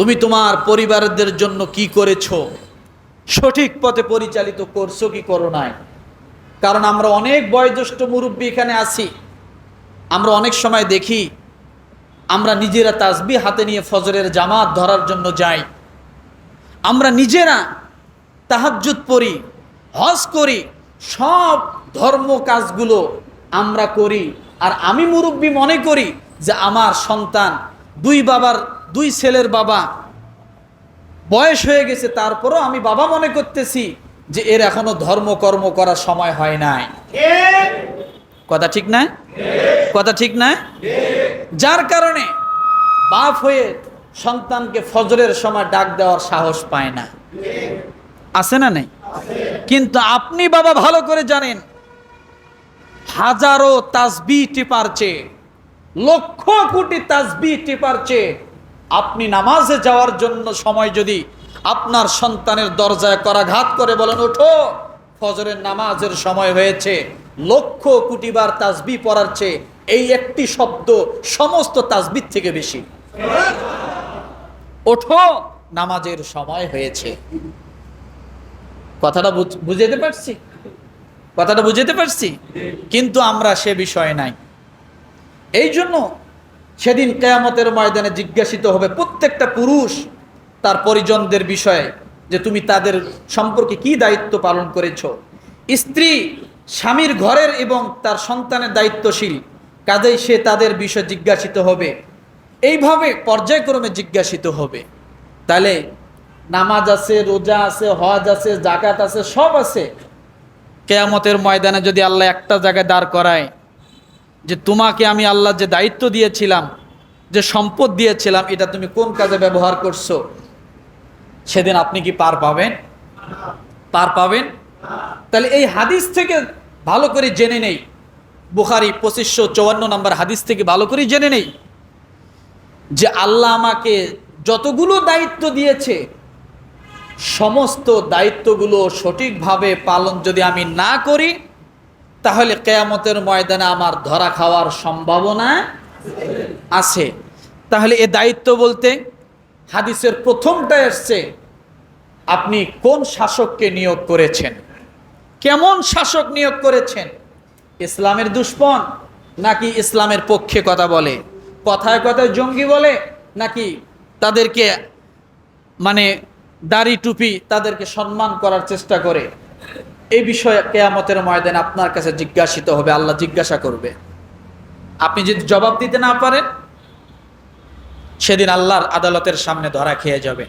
তুমি তোমার পরিবারদের জন্য কি করেছ? সঠিক পথে পরিচালিত করছ কি করো নাই? কারণ আমরা অনেক বয়োজ্যেষ্ঠ মুরব্বী এখানে আছি। আমরা অনেক সময় দেখি, আমরা নিজেরা তাজবি হাতে নিয়ে ফজরের জামাত ধরার জন্য যাই। আমরা নিজেরা তাহাজ্জুদ পড়ি, হজ করি, সব ধর্ম কাজগুলো আমরা করি। আর আমি মুরব্বী মনে করি যে আমার সন্তান দুই বাবার দুই ছেলের বাবা বয়স হয়ে গেছে, তারপরও আমি বাবা মনে করতেছি যে এর এখনও ধর্মকর্ম করার সময় হয় নাই। কথা ঠিক না? কথা ঠিক না? যার কারণে বাপ হয়ে সন্তানকে ফজরের সময় ডাক দেওয়ার সাহস পায় না। আছে না নেই? কিন্তু আপনি বাবা ভালো করে জানেন, হাজারো তাসবি টিপার চেয়ে, লক্ষ কোটি তাসবি টিপার চেয়ে আপনি নামাজে যাওয়ার জন্য সময় যদি আপনার সন্তানের দরজায় করাঘাত করে বলেন, ওঠো। ফজরের নামাজের সময় হয়েছে। লক্ষ কোটিবার তাজবি পড়ার চেয়ে এই একটি শব্দ সমস্ত তাজবির থেকে বেশি। ওঠো, নামাজের সময় হয়েছে। কথাটা বুঝ- বুঝাতে পারছি? কথাটা বুঝাতে পারছি? কিন্তু আমরা সে বিষয়ে নাই। এই জন্য সেদিন কেয়ামতের ময়দানে জিজ্ঞাসিত হবে প্রত্যেকটা পুরুষ তার পরিজনদের বিষয়ে যে তুমি তাদের সম্পর্কে কি দায়িত্ব পালন করেছ। স্ত্রী স্বামীর ঘরের এবং তার সন্তানের দায়িত্বশীল, কাজেই সে তাদের বিষয়ে জিজ্ঞাসিত হবে। এইভাবে পর্যায়ক্রমে জিজ্ঞাসিত হবে। তাহলে নামাজ আছে, রোজা আছে, হজ আছে জাকাত আছে, সব আছে। কেয়ামতের ময়দানে যদি আল্লাহ একটা জায়গায় দাঁড় করায় যে তোমাকে আমি আল্লাহ যে দায়িত্ব দিয়েছিলাম, যে সম্পদ দিয়েছিলাম, এটা তুমি কোন কাজে ব্যবহার করছ? সেদিন আপনি কি পার পাবেন? পার পাবেন? তাহলে এই হাদিস থেকে ভালো করে জেনে নেই। বুখারি পঁচিশশো চুয়ান্ন নম্বর হাদিস থেকে ভালো করে জেনে নেই। যে আল্লাহ আমাকে যতগুলো দায়িত্ব দিয়েছে, সমস্ত দায়িত্বগুলো সঠিকভাবে পালন যদি আমি না করি তাহলে কেয়ামতের ময়দানে আমার ধরা খাওয়ার সম্ভাবনা আছে। তাহলে এ দায়িত্ব বলতে হাদিসের প্রথমটা এসছে, আপনি কোন শাসককে নিয়োগ করেছেন? কেমন শাসক নিয়োগ করেছেন? ইসলামের দুশ্মন নাকি ইসলামের পক্ষে কথা বলে? কথায় কথায় জঙ্গি বলে নাকি তাদেরকে মানে দাড়ি টুপি তাদেরকে সম্মান করার চেষ্টা করে? এই বিষয়ে কেয়ামতের ময়দানে আপনার কাছে জিজ্ঞাসিত হবে, আল্লাহ জিজ্ঞাসা করবে। আপনি যদি জবাব দিতে না পারেন, সেদিন আল্লাহর আদালতের সামনে ধরা খেয়ে যাবে